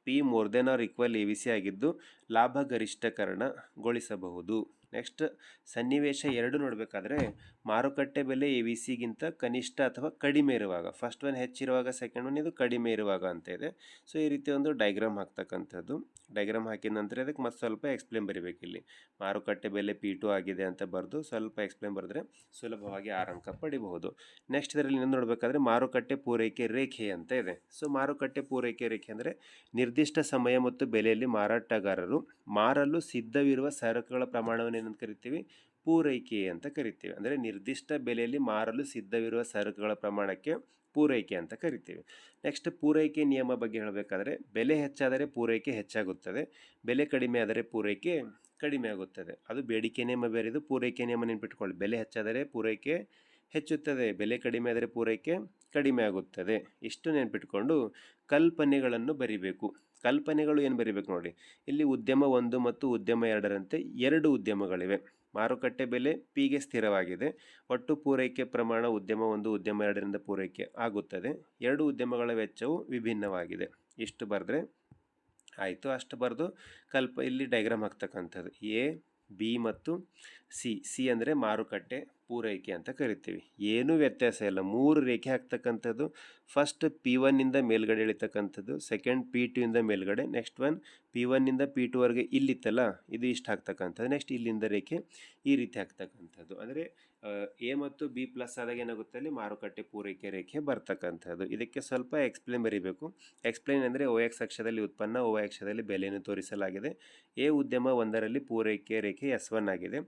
S1: P more than or equal A V C ಆಗಿದ್ದು ಲಾಭ ಗರಿಷ್ಠಕರಣಗೊಳಿಸಬಹುದು ನೆಕ್ಸ್ಟ್ ಸನ್ನಿವೇಶ ಎರಡು ನೋಡಬೇಕಾದ್ರೆ ಮಾರುಕಟ್ಟೆ ಬೆಲೆ ಎ ವಿ ಸಿಗಿಂತ ಕನಿಷ್ಠ ಅಥವಾ ಕಡಿಮೆ ಇರುವಾಗ ಫಸ್ಟ್ ಒನ್ ಹೆಚ್ಚಿರುವಾಗ ಸೆಕೆಂಡ್ ಒನ್ ಇದು ಕಡಿಮೆ ಇರುವಾಗ ಅಂತ ಇದೆ. ಸೊ ಈ ರೀತಿ ಒಂದು ಡೈಗ್ರಾಮ್ ಹಾಕ್ತಕ್ಕಂಥದ್ದು. ಡೈಗ್ರಾಮ್ ಹಾಕಿದ ನಂತರ ಅದಕ್ಕೆ ಮತ್ತೆ ಸ್ವಲ್ಪ ಎಕ್ಸ್ಪ್ಲೇನ್ ಬರಿಬೇಕು ಇಲ್ಲಿ. ಮಾರುಕಟ್ಟೆ ಬೆಲೆ ಪಿ ಟು ಆಗಿದೆ ಅಂತ ಬರೆದು ಸ್ವಲ್ಪ ಎಕ್ಸ್ಪ್ಲೇನ್ ಬರೆದ್ರೆ ಸುಲಭವಾಗಿ ಆರು ಅಂಕ ಪಡಿಬಹುದು. ನೆಕ್ಸ್ಟ್ ಇದರಲ್ಲಿ ಇನ್ನೊಂದು ನೋಡಬೇಕಾದ್ರೆ ಮಾರುಕಟ್ಟೆ ಪೂರೈಕೆ ರೇಖೆ ಅಂತ ಇದೆ. ಸೊ ಮಾರುಕಟ್ಟೆ ಪೂರೈಕೆ ರೇಖೆ ಅಂದರೆ ನಿರ್ದಿಷ್ಟ ಸಮಯ ಮತ್ತು ಬೆಲೆಯಲ್ಲಿ ಮಾರಾಟಗಾರರು ಮಾರಲು ಸಿದ್ಧವಿರುವ ಸರಕುಗಳ ಪ್ರಮಾಣವನ್ನು ಏನಂತ ಕರಿತೀವಿ? ಪೂರೈಕೆ ಅಂತ ಕರಿತೀವಿ. ಅಂದರೆ ನಿರ್ದಿಷ್ಟ ಬೆಲೆಯಲ್ಲಿ ಮಾರಲು ಸಿದ್ಧವಿರುವ ಸರಕುಗಳ ಪ್ರಮಾಣಕ್ಕೆ ಪೂರೈಕೆ ಅಂತ ಕರಿತೀವಿ. ನೆಕ್ಸ್ಟ್ ಪೂರೈಕೆ ನಿಯಮ ಬಗ್ಗೆ ಹೇಳಬೇಕಾದ್ರೆ, ಬೆಲೆ ಹೆಚ್ಚಾದರೆ ಪೂರೈಕೆ ಹೆಚ್ಚಾಗುತ್ತದೆ, ಬೆಲೆ ಕಡಿಮೆ ಆದರೆ ಪೂರೈಕೆ ಕಡಿಮೆ ಆಗುತ್ತದೆ. ಅದು ಬೇಡಿಕೆ ನಿಯಮ ಬೇರೆದು, ಪೂರೈಕೆ ನಿಯಮ ನೆನ್ಪಿಟ್ಕೊಳ್ಳಿ. ಬೆಲೆ ಹೆಚ್ಚಾದರೆ ಪೂರೈಕೆ ಹೆಚ್ಚುತ್ತದೆ, ಬೆಲೆ ಕಡಿಮೆ ಆದರೆ ಪೂರೈಕೆ ಕಡಿಮೆ ಆಗುತ್ತದೆ. ಇಷ್ಟು ನೆನ್ಪಿಟ್ಕೊಂಡು ಕಲ್ಪನೆಗಳನ್ನು ಬರಿಬೇಕು. ಕಲ್ಪನೆಗಳು ಏನು ಬರಿಬೇಕು ನೋಡಿ. ಇಲ್ಲಿ ಉದ್ಯಮ ಒಂದು ಮತ್ತು ಉದ್ಯಮ ಎರಡರಂತೆ ಎರಡು ಉದ್ಯಮಗಳಿವೆ. ಮಾರುಕಟ್ಟೆ ಬೆಲೆ ಪಿಗೆ ಸ್ಥಿರವಾಗಿದೆ. ಒಟ್ಟು ಪೂರೈಕೆ ಪ್ರಮಾಣ ಉದ್ಯಮ ಒಂದು, ಉದ್ಯಮ ಎರಡರಿಂದ ಪೂರೈಕೆ ಆಗುತ್ತದೆ. ಎರಡು ಉದ್ಯಮಗಳ ವೆಚ್ಚವು ವಿಭಿನ್ನವಾಗಿದೆ. ಇಷ್ಟು ಬರೆದ್ರೆ ಆಯಿತು. ಅಷ್ಟು ಬರೆದು ಕಲ್ಪ ಇಲ್ಲಿ ಡೈಗ್ರಾಮ್ ಹಾಕ್ತಕ್ಕಂಥದ್ದು. ಎ ಬಿ ಮತ್ತು ಸಿ ಸಿ ಅಂದರೆ ಮಾರುಕಟ್ಟೆ, ಪೂರೈಕೆ ಅಂತ ಕರಿತೀವಿ. ಏನೂ ವ್ಯತ್ಯಾಸ ಇಲ್ಲ. ಮೂರು ರೇಖೆ ಹಾಕ್ತಕ್ಕಂಥದ್ದು ಫಸ್ಟ್ ಪಿ ಒನ್ನಿಂದ ಮೇಲ್ಗಡೆ ಇಳಿತಕ್ಕಂಥದ್ದು ಸೆಕೆಂಡ್ ಪಿ ಟು ಇಂದ ಮೇಲ್ಗಡೆ ನೆಕ್ಸ್ಟ್ ಒನ್ ಪಿ ಒನ್ನಿಂದ ಪಿ ಟುವರೆಗೆ ಇಲ್ಲಿತ್ತಲ್ಲ, ಇದು ಇಷ್ಟು ಹಾಕ್ತಕ್ಕಂಥದ್ದು ನೆಕ್ಸ್ಟ್ ಇಲ್ಲಿಂದ ರೇಖೆ ಈ ರೀತಿ ಹಾಕ್ತಕ್ಕಂಥದ್ದು. ಅಂದರೆ ಎ ಮತ್ತು ಬಿ ಪ್ಲಸ್ ಆದಾಗ ಏನಾಗುತ್ತೆ ಅಲ್ಲಿ ಮಾರುಕಟ್ಟೆ ಪೂರೈಕೆ ರೇಖೆ ಬರ್ತಕ್ಕಂಥದ್ದು. ಇದಕ್ಕೆ ಸ್ವಲ್ಪ ಎಕ್ಸ್ಪ್ಲೇನ್ ಬರೀಬೇಕು. ಎಕ್ಸ್ಪ್ಲೇನ್ ಅಂದರೆ ಓ ಎಕ್ಸ್ ಅಕ್ಷದಲ್ಲಿ ಉತ್ಪನ್ನ ಓ ಅಕ್ಷದಲ್ಲಿ ಬೆಲೆಯನ್ನು ತೋರಿಸಲಾಗಿದೆ. ಎ ಉದ್ಯಮ ಒಂದರಲ್ಲಿ ಪೂರೈಕೆ ರೇಖೆ ಎಸ್ ಒನ್ ಆಗಿದೆ.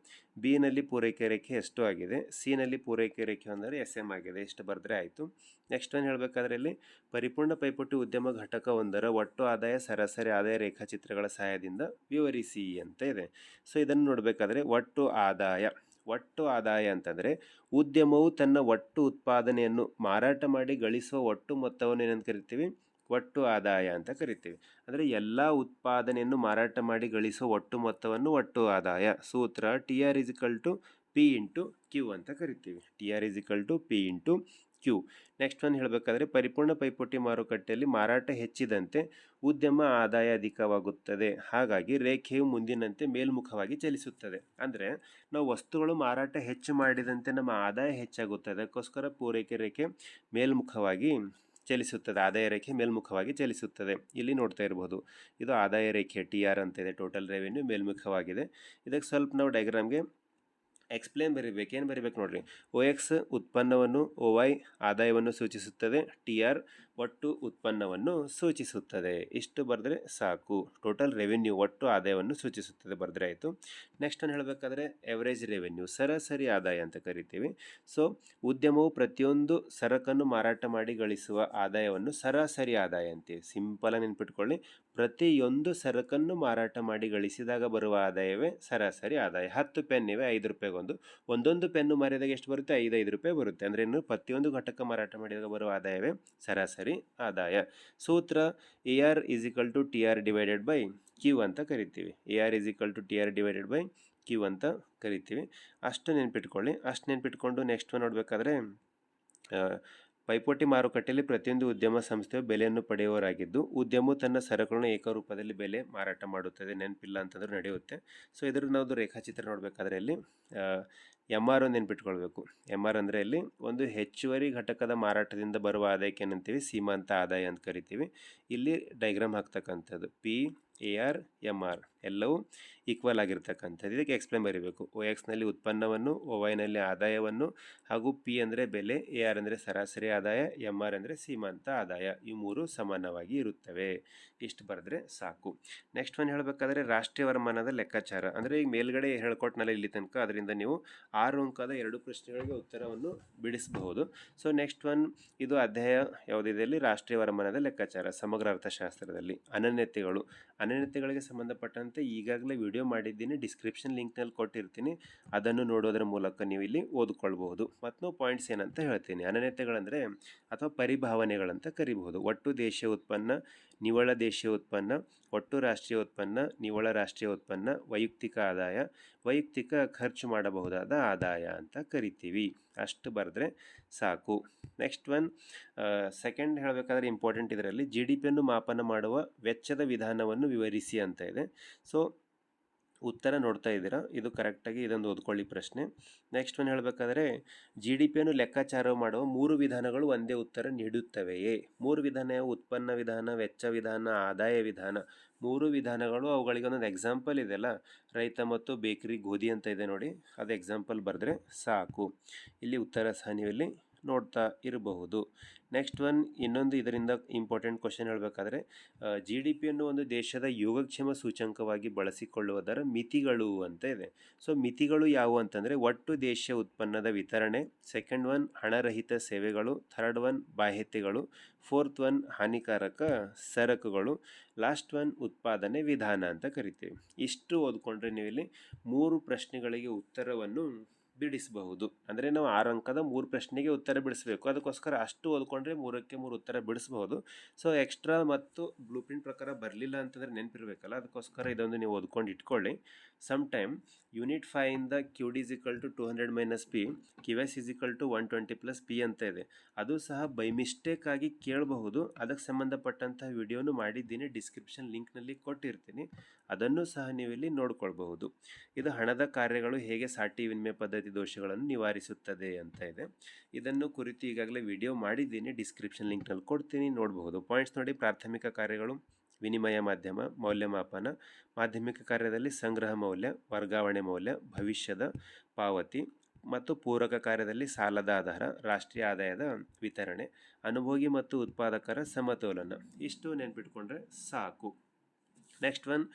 S1: ಬಿನಲ್ಲಿ ಪೂರೈಕೆ ರೇಖೆ ಎಷ್ಟು ಆಗಿದೆ? ಸಿನಲ್ಲಿ ಪೂರೈಕೆ ರೇಖೆ ಅಂದರೆ ಎಸ್ ಎಂ ಆಗಿದೆ. ಎಷ್ಟು ಬರೆದ್ರೆ ಆಯಿತು. ನೆಕ್ಸ್ಟ್ ಒಂದು ಹೇಳಬೇಕಾದ್ರೆ ಇಲ್ಲಿ ಪರಿಪೂರ್ಣ ಪೈಪೋಟಿ ಉದ್ಯಮ ಘಟಕ ಒಂದರ ಒಟ್ಟು ಆದಾಯ, ಸರಾಸರಿ ಆದಾಯ ರೇಖಾಚಿತ್ರಗಳ ಸಹಾಯದಿಂದ ವಿವರಿಸಿ ಅಂತ ಇದೆ. ಸೊ ಇದನ್ನು ನೋಡಬೇಕಾದ್ರೆ ಒಟ್ಟು ಆದಾಯ. ಒಟ್ಟು ಆದಾಯ ಅಂತಂದರೆ ಉದ್ಯಮವು ತನ್ನ ಒಟ್ಟು ಉತ್ಪಾದನೆಯನ್ನು ಮಾರಾಟ ಮಾಡಿ ಗಳಿಸುವ ಒಟ್ಟು ಮೊತ್ತವನ್ನು ಏನಂತ ಕರಿತೀವಿ? ಒಟ್ಟು ಆದಾಯ ಅಂತ ಕರಿತೀವಿ. ಅಂದರೆ ಎಲ್ಲ ಉತ್ಪಾದನೆಯನ್ನು ಮಾರಾಟ ಮಾಡಿ ಗಳಿಸುವ ಒಟ್ಟು ಮೊತ್ತವನ್ನು ಒಟ್ಟು ಆದಾಯ. ಸೂತ್ರ T R equal to P into Q ಅಂತ ಕರಿತೀವಿ. T R equal to P into Q. Next ಒಂದು ಹೇಳಬೇಕಾದ್ರೆ ಪರಿಪೂರ್ಣ ಪೈಪೋಟಿ ಮಾರುಕಟ್ಟೆಯಲ್ಲಿ ಮಾರಾಟ ಹೆಚ್ಚಿದಂತೆ ಉದ್ಯಮ ಆದಾಯ ಅಧಿಕವಾಗುತ್ತದೆ. ಹಾಗಾಗಿ ರೇಖೆಯು ಮುಂದಿನಂತೆ ಮೇಲ್ಮುಖವಾಗಿ ಚಲಿಸುತ್ತದೆ. ಅಂದರೆ ನಾವು ವಸ್ತುಗಳು ಮಾರಾಟ ಹೆಚ್ಚು ಮಾಡಿದಂತೆ ನಮ್ಮ ಆದಾಯ ಹೆಚ್ಚಾಗುತ್ತದೆ. ಅದಕ್ಕೋಸ್ಕರ ಪೂರೈಕೆ ರೇಖೆ ಮೇಲ್ಮುಖವಾಗಿ ಚಲಿಸುತ್ತದೆ. ಆದಾಯ ರೇಖೆ ಮೇಲ್ಮುಖವಾಗಿ ಚಲಿಸುತ್ತದೆ. ಇಲ್ಲಿ ನೋಡ್ತಾ ಇರ್ಬೋದು. ಇದು ಆದಾಯ ರೇಖೆ ಟಿ ಆರ್ ಅಂತ ಇದೆ. ಟೋಟಲ್ ರೆವೆನ್ಯೂ ಮೇಲ್ಮುಖವಾಗಿದೆ. ಇದಕ್ಕೆ ಸ್ವಲ್ಪ ನಾವು ಡಯಾಗ್ರಾಮ್ಗೆ ಎಕ್ಸ್ಪ್ಲೇನ್ ಬರೀಬೇಕು, ಏನು ಬರೀಬೇಕು ನೋಡಿರಿ. ಒ ಎಕ್ಸ್ ಉತ್ಪನ್ನವನ್ನು ಒ ವೈ ಆದಾಯವನ್ನು ಸೂಚಿಸುತ್ತದೆ ಟಿ ಆರ್ ಒಟ್ಟು ಉತ್ಪನ್ನವನ್ನು ಸೂಚಿಸುತ್ತದೆ. ಇಷ್ಟು ಬರೆದ್ರೆ ಸಾಕು. ಟೋಟಲ್ ರೆವೆನ್ಯೂ ಒಟ್ಟು ಆದಾಯವನ್ನು ಸೂಚಿಸುತ್ತದೆ ಬರೆದ್ರೆ ಆಯಿತು. ನೆಕ್ಸ್ಟ್ ಏನು ಹೇಳಬೇಕಾದ್ರೆ ಎವರೇಜ್ ರೆವೆನ್ಯೂ ಸರಾಸರಿ ಆದಾಯ ಅಂತ ಕರಿತೀವಿ. ಸೊ ಉದ್ಯಮವು ಪ್ರತಿಯೊಂದು ಸರಕನ್ನು ಮಾರಾಟ ಮಾಡಿ ಗಳಿಸುವ ಆದಾಯವನ್ನು ಸರಾಸರಿ ಆದಾಯ ಅಂತೀವಿ. ಸಿಂಪಲಾಗಿ ನೆನ್ಪಿಟ್ಕೊಳ್ಳಿ. ಪ್ರತಿಯೊಂದು ಸರಕನ್ನು ಮಾರಾಟ ಮಾಡಿ ಗಳಿಸಿದಾಗ ಬರುವ ಆದಾಯವೇ ಸರಾಸರಿ ಆದಾಯ. ಹತ್ತು ಪೆನ್ ಇವೆ, ಐದು ರೂಪಾಯಿಗೊಂದು ಒಂದೊಂದು ಪೆನ್ನು ಮಾರಿದಾಗ ಎಷ್ಟು ಬರುತ್ತೆ? ಐದು ಐದು ರೂಪಾಯಿ ಬರುತ್ತೆ. ಅಂದರೆ ಇನ್ನು ಪ್ರತಿಯೊಂದು ಘಟಕ ಮಾರಾಟ ಮಾಡಿದಾಗ ಬರುವ ಆದಾಯವೇ ಸರಾಸರಿ ಆದಾಯ. ಸೂತ್ರ A R equal to T R divided by Q ಅಂತ ಕರಿತೀವಿ. A R equal to T R divided by Q ಅಂತ ಕರಿತೀವಿ. ಅಷ್ಟು ನೆನ್ಪಿಟ್ಕೊಳ್ಳಿ. ಅಷ್ಟು ನೆನ್ಪಿಟ್ಕೊಂಡು ನೆಕ್ಸ್ಟ್ ನೋಡಬೇಕಾದ್ರೆ ಪೈಪೋಟಿ ಮಾರುಕಟ್ಟೆಯಲ್ಲಿ ಪ್ರತಿಯೊಂದು ಉದ್ಯಮ ಸಂಸ್ಥೆಯು ಬೆಲೆಯನ್ನು ಪಡೆಯುವವರಾಗಿದ್ದು, ಉದ್ಯಮವು ತನ್ನ ಸರಕುಗಳನ್ನು ಏಕರೂಪದಲ್ಲಿ ಬೆಲೆ ಮಾರಾಟ ಮಾಡುತ್ತದೆ, ನೆನಪಿಲ್ಲ ಅಂತಂದ್ರೆ ನಡೆಯುತ್ತೆ. ಸೊ ಇದರ ನಾವು ರೇಖಾಚಿತ್ರ ನೋಡಬೇಕಾದ್ರೆ ಇಲ್ಲಿ ಎಂ ಆರ್ ನೆನ್ಪಿಟ್ಕೊಳ್ಬೇಕು. ಎಂ ಆರ್ ಅಂದರೆ ಇಲ್ಲಿ ಒಂದು ಹೆಚ್ಚುವರಿ ಘಟಕದ ಮಾರಾಟದಿಂದ ಬರುವ ಆದಾಯಕ್ಕೆ ಏನಂತೀವಿ? ಸೀಮಾಂತ ಆದಾಯ ಅಂತ ಕರಿತೀವಿ. ಇಲ್ಲಿ diagram ಹಾಕ್ತಕ್ಕಂಥದ್ದು. P A R M R ಎಲ್ಲವೂ ಈಕ್ವಲ್ ಆಗಿರ್ತಕ್ಕಂಥದ್ದು. ಇದಕ್ಕೆ ಎಕ್ಸ್ಪ್ಲೇನ್ ಬರೀಬೇಕು. ಒ ಎಕ್ಸ್ನಲ್ಲಿ ಉತ್ಪನ್ನವನ್ನು ಒ ವೈನಲ್ಲಿ ಆದಾಯವನ್ನು ಹಾಗೂ ಪಿ ಅಂದರೆ ಬೆಲೆ ಎ ಆರ್ ಅಂದರೆ ಸರಾಸರಿ ಆದಾಯ ಎಂ ಆರ್ ಅಂದರೆ ಸೀಮಂತ ಆದಾಯ ಈ ಮೂರು ಸಮಾನವಾಗಿ ಇರುತ್ತವೆ. ಇಷ್ಟು ಬರೆದ್ರೆ ಸಾಕು. ನೆಕ್ಸ್ಟ್ ಒಂದು ಹೇಳಬೇಕಾದ್ರೆ ರಾಷ್ಟ್ರೀಯ ವರಮಾನದ ಲೆಕ್ಕಾಚಾರ. ಅಂದರೆ ಈಗ ಮೇಲ್ಗಡೆ ಹೇಳ್ಕೊಟ್ನಲ್ಲ ಇಲ್ಲಿ ತನಕ, ಅದರಿಂದ ನೀವು ಆರು ಅಂಕದ ಎರಡು ಪ್ರಶ್ನೆಗಳಿಗೆ ಉತ್ತರವನ್ನು ಬಿಡಿಸಬಹುದು. ಸೊ ನೆಕ್ಸ್ಟ್ ಒನ್ ಇದು ಅಧ್ಯಾಯ ಯಾವುದಿದೆ ರಾಷ್ಟ್ರೀಯ ವರಮಾನದ ಲೆಕ್ಕಾಚಾರ, ಸಮಗ್ರ ಅರ್ಥಶಾಸ್ತ್ರದಲ್ಲಿ. ಅನನ್ಯತೆಗಳು. ಅನನ್ಯತೆಗಳಿಗೆ ಸಂಬಂಧಪಟ್ಟಂತೆ ಈಗಾಗಲೇ ವಿಡಿಯೋ ಮಾಡಿದ್ದೀನಿ. ಡಿಸ್ಕ್ರಿಪ್ಷನ್ ಲಿಂಕ್ನಲ್ಲಿ ಕೊಟ್ಟಿರ್ತೀನಿ. ಅದನ್ನು ನೋಡೋದ್ರ ಮೂಲಕ ನೀವು ಇಲ್ಲಿ ಓದ್ಕೊಳ್ಬಹುದು ಮತ್ತು ಪಾಯಿಂಟ್ಸ್ ಏನಂತ ಹೇಳ್ತೀನಿ. ಅನನ್ಯತೆಗಳಂದರೆ ಅಥವಾ ಪರಿಭಾವನೆಗಳಂತ ಕರಿಬಹುದು. ಒಟ್ಟು ದೇಶೀಯ ಉತ್ಪನ್ನ ನಿವಳ ದೇಶೀಯ ಉತ್ಪನ್ನ, ಒಟ್ಟು ರಾಷ್ಟ್ರೀಯ ಉತ್ಪನ್ನ ನಿವಳ ರಾಷ್ಟ್ರೀಯ ಉತ್ಪನ್ನ, ವೈಯಕ್ತಿಕ ಆದಾಯ, ವೈಯಕ್ತಿಕ ಖರ್ಚು ಮಾಡಬಹುದಾದ ಆದಾಯ ಅಂತ ಕರಿತೀವಿ. ಅಷ್ಟು ಬರೆದ್ರೆ ಸಾಕು. ನೆಕ್ಸ್ಟ್ ಒನ್ ಸೆಕೆಂಡ್ ಹೇಳಬೇಕಾದ್ರೆ ಇಂಪಾರ್ಟೆಂಟ್ ಇದರಲ್ಲಿ ಜಿ ಡಿ ಪಿಯನ್ನು ಮಾಪನ ಮಾಡುವ ವೆಚ್ಚದ ವಿಧಾನವನ್ನು ವಿವರಿಸಿ ಅಂತ ಇದೆ. ಸೊ ಉತ್ತರ ನೋಡ್ತಾ ಇದ್ದೀರಾ? ಇದು ಕರೆಕ್ಟಾಗಿ ಇದೊಂದು ಓದ್ಕೊಳ್ಳಿ ಪ್ರಶ್ನೆ. ನೆಕ್ಸ್ಟ್ ಒಂದು ಹೇಳಬೇಕಾದ್ರೆ ಜಿ ಡಿ ಪಿಯನ್ನು ಲೆಕ್ಕಾಚಾರ ಮಾಡುವ ಮೂರು ವಿಧಾನಗಳು ಒಂದೇ ಉತ್ತರ ನೀಡುತ್ತವೆಯೇ? ಮೂರು ವಿಧಾನ? ಉತ್ಪನ್ನ ವಿಧಾನ, ವೆಚ್ಚ ವಿಧಾನ, ಆದಾಯ ವಿಧಾನ. ಮೂರು ವಿಧಾನಗಳು ಅವುಗಳಿಗೆ ಒಂದೊಂದು ಎಕ್ಸಾಂಪಲ್ ಇದೆಯಲ್ಲ? ರೈತ ಮತ್ತು ಬೇಕರಿ ಗೋಧಿ ಅಂತ ಇದೆ ನೋಡಿ. ಅದು ಎಕ್ಸಾಂಪಲ್ ಬರೆದ್ರೆ ಸಾಕು. ಇಲ್ಲಿ ಉತ್ತರ ಸಹ ನೀವು ಇಲ್ಲಿ ನೋಡ್ತಾ ಇರಬಹುದು. ನೆಕ್ಸ್ಟ್ ಒನ್ ಇನ್ನೊಂದು ಇದರಿಂದ ಇಂಪಾರ್ಟೆಂಟ್ ಕ್ವಶನ್ ಹೇಳಬೇಕಾದ್ರೆ ಜಿ ಡಿ ಪಿಯನ್ನು ಒಂದು ದೇಶದ ಯೋಗಕ್ಷೇಮ ಸೂಚಂಕವಾಗಿ ಬಳಸಿಕೊಳ್ಳುವುದರ ಮಿತಿಗಳು ಅಂತ ಇದೆ. ಸೊ ಮಿತಿಗಳು ಯಾವುವು ಅಂತಂದರೆ, ಒಟ್ಟು ದೇಶೀಯ ಉತ್ಪನ್ನದ ವಿತರಣೆ ಸೆಕೆಂಡ್ ಒನ್ ಹಣರಹಿತ ಸೇವೆಗಳು ಥರ್ಡ್ ಒನ್ ಬಾಹ್ಯತೆಗಳು ಫೋರ್ತ್ ಒನ್ ಹಾನಿಕಾರಕ ಸರಕುಗಳು ಲಾಸ್ಟ್ ಒನ್ ಉತ್ಪಾದನೆ ವಿಧಾನ ಅಂತ ಕರಿತೀವಿ. ಇಷ್ಟು ಓದ್ಕೊಂಡ್ರೆ ನೀವು ಇಲ್ಲಿ ಮೂರು ಪ್ರಶ್ನೆಗಳಿಗೆ ಉತ್ತರವನ್ನು ಬಿಡಿಸಬಹುದು. ಅಂದರೆ ನಾವು ಆರು ಅಂಕದ ಮೂರು ಪ್ರಶ್ನೆಗೆ ಉತ್ತರ ಬಿಡಿಸಬೇಕು. ಅದಕ್ಕೋಸ್ಕರ ಅಷ್ಟು ಓದ್ಕೊಂಡ್ರೆ ಮೂರಕ್ಕೆ ಮೂರು ಉತ್ತರ ಬಿಡಿಸಬಹುದು. ಸೊ ಎಕ್ಸ್ಟ್ರಾ ಮತ್ತು ಬ್ಲೂ ಪ್ರಿಂಟ್ ಪ್ರಕಾರ ಬರಲಿಲ್ಲ ಅಂತಂದರೆ ನೆನಪಿರಬೇಕಲ್ಲ, ಅದಕ್ಕೋಸ್ಕರ ಇದೊಂದು ನೀವು ಓದ್ಕೊಂಡು ಇಟ್ಕೊಳ್ಳಿ. Some time unit ಫೈಯಿಂದ Q D equal to two hundred minus P Q S to one twenty plus P ಅಂತ ಇದೆ. ಅದು ಸಹ ಬೈ ಮಿಸ್ಟೇಕ್ ಆಗಿ ಕೇಳಬಹುದು. ಅದಕ್ಕೆ ಸಂಬಂಧಪಟ್ಟಂತಹ ವಿಡಿಯೋನು ಮಾಡಿದ್ದೀನಿ ಡಿಸ್ಕ್ರಿಪ್ಷನ್ ಲಿಂಕ್ನಲ್ಲಿ ಕೊಟ್ಟಿರ್ತೀನಿ. ಅದನ್ನು ಸಹ ನೀವು ಇಲ್ಲಿ ನೋಡ್ಕೊಳ್ಬಹುದು. ಇದು ಹಣದ ಕಾರ್ಯಗಳು ಹೇಗೆ ಸಾಟಿ ವಿನಿಮಯ ಪದ್ಧತಿ ದೋಷಗಳನ್ನು ನಿವಾರಿಸುತ್ತದೆ ಅಂತ ಇದೆ. ಇದನ್ನು ಕುರಿತು ಈಗಾಗಲೇ ವಿಡಿಯೋ ಮಾಡಿದ್ದೀನಿ. ಡಿಸ್ಕ್ರಿಪ್ಷನ್ ಲಿಂಕ್ನಲ್ಲಿ ಕೊಡ್ತೀನಿ. ನೋಡಬಹುದು. ಪಾಯಿಂಟ್ಸ್ ನೋಡಿ. ಪ್ರಾಥಮಿಕ ಕಾರ್ಯಗಳು, ವಿನಿಮಯ ಮಾಧ್ಯಮ, ಮೌಲ್ಯಮಾಪನ, ಮಾಧ್ಯಮಿಕ ಕಾರ್ಯದಲ್ಲಿ ಸಂಗ್ರಹ ಮೌಲ್ಯ, ವರ್ಗಾವಣೆ ಮೌಲ್ಯ, ಭವಿಷ್ಯದ ಪಾವತಿ ಮತ್ತು ಪೂರಕ ಕಾರ್ಯದಲ್ಲಿ ಸಾಲದ ಆಧಾರ, ರಾಷ್ಟ್ರೀಯ ಆದಾಯದ ವಿತರಣೆ, ಅನುಭೋಗಿ ಮತ್ತು ಉತ್ಪಾದಕರ ಸಮತೋಲನ. ಇಷ್ಟು ನೆನ್ಪಿಟ್ಕೊಂಡ್ರೆ ಸಾಕು. ನೆಕ್ಸ್ಟ್ ಒನ್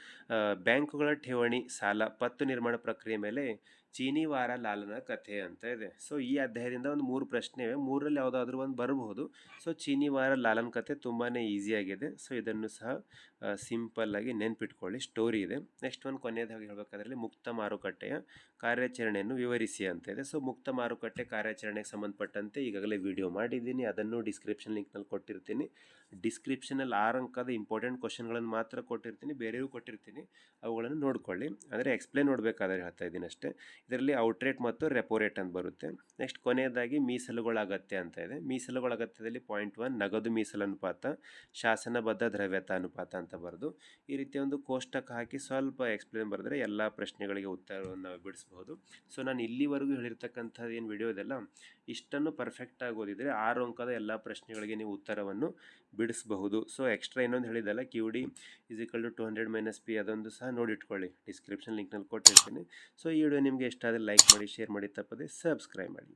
S1: ಬ್ಯಾಂಕುಗಳ ಠೇವಣಿ, ಸಾಲ, ಪತ್ತು ನಿರ್ಮಾಣ ಪ್ರಕ್ರಿಯೆ ಮೇಲೆ ಚೀನಿವಾರ ಲಾಲನ ಕಥೆ ಅಂತ ಇದೆ. ಸೊ ಈ ಅಧ್ಯಾಯದಿಂದ ಒಂದು ಮೂರು ಪ್ರಶ್ನೆ ಇವೆ ಮೂರಲ್ಲಿ ಯಾವುದಾದ್ರೂ ಒಂದು ಬರಬಹುದು. ಸೊ ಚೀನಿವಾರ ಲಾಲನ ಕಥೆ ತುಂಬಾ ಈಸಿಯಾಗಿದೆ ಸೊ ಇದನ್ನು ಸಹ ಸಿಂಪಲ್ಲಾಗಿ ನೆನ್ಪಿಟ್ಕೊಳ್ಳಿ. ಸ್ಟೋರಿ ಇದೆ. ನೆಕ್ಸ್ಟ್ ಒಂದು ಕೊನೆಯದಾಗಿ ಹೇಳಬೇಕಾದ್ರೆ ಮುಕ್ತ ಮಾರುಕಟ್ಟೆಯ ಕಾರ್ಯಾಚರಣೆಯನ್ನು ವಿವರಿಸಿ ಅಂತ ಇದೆ. ಸೊ ಮುಕ್ತ ಮಾರುಕಟ್ಟೆ ಕಾರ್ಯಾಚರಣೆಗೆ ಸಂಬಂಧಪಟ್ಟಂತೆ ಈಗಾಗಲೇ ವಿಡಿಯೋ ಮಾಡಿದ್ದೀನಿ. ಅದನ್ನು ಡಿಸ್ಕ್ರಿಪ್ಷನ್ ಲಿಂಕ್ನಲ್ಲಿ ಕೊಟ್ಟಿರ್ತೀನಿ. ಡಿಸ್ಕ್ರಿಪ್ಷನಲ್ಲಿ ಆರು ಅಂಕದ ಇಂಪಾರ್ಟೆಂಟ್ ಕ್ವಶನ್ಗಳನ್ನು ಮಾತ್ರ ಕೊಟ್ಟಿರ್ತೀನಿ. ಬೇರೆಯೂ ಕೊಟ್ಟಿರ್ತೀನಿ. ಅವುಗಳನ್ನು ನೋಡ್ಕೊಳ್ಳಿ. ಅಂದರೆ ಎಕ್ಸ್ಪ್ಲೇನ್ ನೋಡಬೇಕಾದ್ರೆ ಹೇಳ್ತಾ ಇದ್ದೀನಿ ಅಷ್ಟೇ. ಇದರಲ್ಲಿ ಔಟ್ರೇಟ್ ಮತ್ತು ರೆಪೋ ರೇಟ್ ಅಂತ ಬರುತ್ತೆ. ನೆಕ್ಸ್ಟ್ ಕೊನೆಯದಾಗಿ ಮೀಸಲುಗಳ ಅಗತ್ಯ ಅಂತ ಇದೆ. ಮೀಸಲುಗಳ ಅಗತ್ಯದಲ್ಲಿ ಪಾಯಿಂಟ್ ಒನ್ ನಗದು ಮೀಸಲು ಅನುಪಾತ, ಶಾಸನಬದ್ಧ ದ್ರವ್ಯತಾ ಅನುಪಾತ ಅಂತ ಬರೆದು, ಈ ರೀತಿಯ ಒಂದು ಕೋಷ್ಟಕ ಹಾಕಿ ಸ್ವಲ್ಪ ಎಕ್ಸ್ಪ್ಲೇನ್ ಬರೆದ್ರೆ ಎಲ್ಲ ಪ್ರಶ್ನೆಗಳಿಗೆ ಉತ್ತರವನ್ನು ನಾವು ಬಿಡಿಸ್ಬೋದು ಸೊ ನಾನು ಇಲ್ಲಿವರೆಗೂ ಹೇಳಿರ್ತಕ್ಕಂಥದ್ದು ಏನು ವಿಡಿಯೋ ಇದೆಲ್ಲ ಇಷ್ಟನ್ನು ಪರ್ಫೆಕ್ಟಾಗಿ ಓದಿದರೆ ಆರು ಅಂಕದ ಎಲ್ಲ ಪ್ರಶ್ನೆಗಳಿಗೆ ನೀವು ಉತ್ತರವನ್ನು ಬಿಡಿಸಬಹುದು. ಸೊ ಎಕ್ಸ್ಟ್ರಾ ಇನ್ನೊಂದು ಹೇಳಿದಲ್ಲ Q D is equal to two hundred minus P ಅದೊಂದು ಸಹ ನೋಡಿಟ್ಕೊಳ್ಳಿ. ಡಿಸ್ಕ್ರಿಪ್ಷನ್ ಲಿಂಕ್ನಲ್ಲಿ ಕೊಟ್ಟಿರ್ತೀನಿ. ಸೊ ಈ ವಿಡಿಯೋ ನಿಮಗೆ ಇಷ್ಟ ಆದರೆ ಲೈಕ್ ಮಾಡಿ ಶೇರ್ ಮಾಡಿ, ತಪ್ಪದೆ ಸಬ್ಸ್ಕ್ರೈಬ್ ಮಾಡಿ.